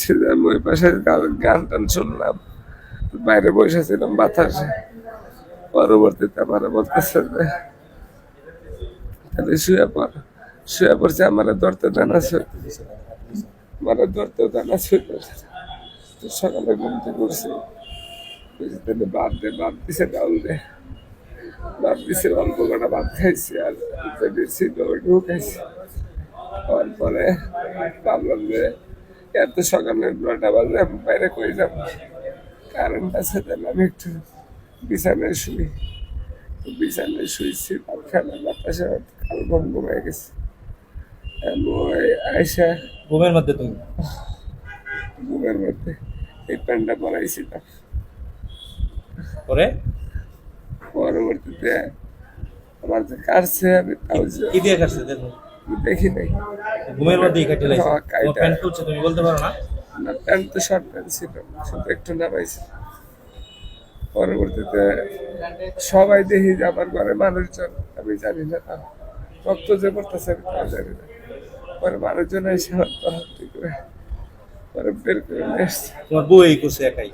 ছিলাম ওই পাশে গান টান শুনলাম। বাইরে বসেছিলাম বাতাসে। পরবর্তীতে আমার বলতেছে যে, তাহলে শুয়ে পর শুয়ে পড়ছে, আমার ধরতে দানা শুয়ে আমার ধরতে দানা শুয়ে তো সকালে ঘুম থেকে উঠছি। তাহলে বাদ দে, বাদ দিছে ডাউল দে। বাদ দিছে, অল্প কটা ভাত খাইছি আর ছিল ওইটুকু খাইছি খাওয়ার পরে ভাবলাম যে এত সকালে নটা বাজে আমি বাইরে কই যাব? কারেন্ট আছে তাহলে আমি একটু বিছানায় শুই। বিছানায় শুয়েছি খাইলাম বাতাসে কাল ঘুম গেছে। আমি ওই আয়সা ঘুমের মধ্যে তুমি? ঘুমের মধ্যে এই প্যান্টটা পরাইছিলাম পরে? পরবর্তীতে আমার যে কাটছে আমি তাও কি দিয়ে কাটছে দেখো। দেখি নাই। ঘুমের মধ্যেই কাটে লাগছে হ্যাঁ, প্যান্ট খুলছে তুমি বলতে পারো না? না প্যান্ট তো শর্ট প্যান্ট ছিল শুধু একটু নামাইছে। পরবর্তীতে সবাই দেখি যে আমার ঘরে মানুষজন আমি জানি না তাও। রক্ত যে পড়তেছে আমি তাও জানি না। পরে মানুষজন এসে আমার তহন্তি করে পরে বের করে নিয়ে এসছে তোমার বউ এই করছে একাই?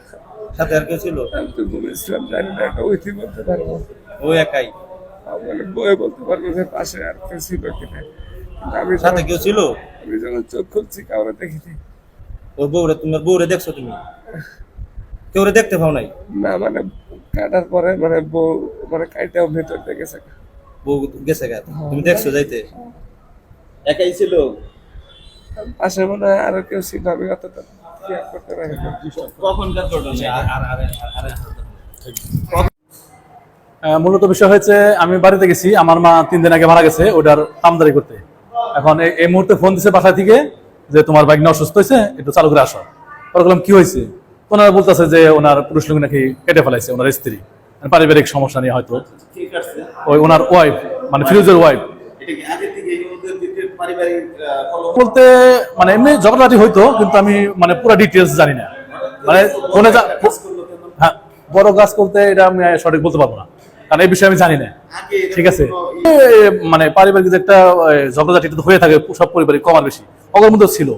সাথে আর কেউ ছিল? আমি তো ঘুমেছিলাম জানি না একটা ঐতি বলতে পারব ও একাই? মানে বয়ে বলতে পারব যে পাশে আর কেউ ছিল কিনা। আমি সাথে কেউ ছিল? আমি যখন চোখ খুলছি কাউরে দেখিনি। ওর বউরে তোমার বউরে দেখছ তুমি? কেউরে দেখতে পাও নাই? না মানে কাটার পরে মানে বউ মানে কাইটাও ভেতর দেখেছে বউ গেছে গা? তুমি দেখছ যাইতে? একাই ছিল? পাশে মনে হয় আরও কেউ ছিল আমি অতটা করতে পারি কখনকার ঘটনা? আর আর আর আর মূলত বিষয় হয়েছে আমি বাড়িতে গেছি আমার মা তিন দিন আগে মারা গেছে ওটার আমদারি করতে। এখন এই- মুহূর্তে ফোন দিছে বাসা থেকে যে তোমার বাইক অসুস্থ হয়েছে, একটু চালু করে আসো। পরে বললাম, কি হয়েছে? ওনারা বলতেছে যে ওনার পুরুষ লোক নাকি কেটে ফেলাইছে, ওনার স্ত্রী। মানে পারিবারিক সমস্যা নিয়ে হয়তো। ওই ওনার ওয়াইফ মানে ফিরোজের ওয়াইফ বলতে মানে এমনি ঝগড়াঝাটি হইতো, কিন্তু আমি মানে পুরো ডিটেলস জানি না। মানে ফোনে হ্যাঁ বড় গাছ করতে এটা আমি সঠিক বলতে পারব না। কারণ এই বিষয়ে আমি জানি না। ঠিক আছে? মানে পারিবারিক যে একটা ঝগড়াঝাটি তো হয়ে থাকে সব পরিবারে কমার বেশি। অগর মধ্যেও ছিল।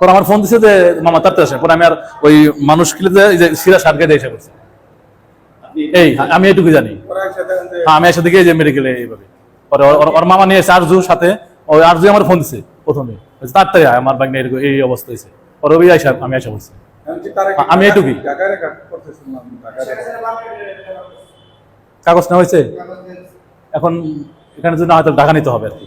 পরে আমার ফোন দিছে যে মামা তাড়াতাড়ি আসে পরে আমি আর ওই মানুষ কিলে যে সিরা সার দিয়ে এসে করছে এই আমি এটুকু জানি। হ্যাঁ আমি একসাথে গিয়ে যে মেডিকেলে এইভাবে। পরে ওর- মামা নিয়ে এসে আরজু সাথে ওই আরজু আমার ফোন দিছে প্রথমে। আয়, আমার এরকম এই অবস্থা হয়েছে পরে ওই আইসা আমি আইসা বলছি আমি এটুকুই। কাগজ না হয়েছে? এখন এখানে যদি না হয়তো ঢাকা নিতে হবে আর কি।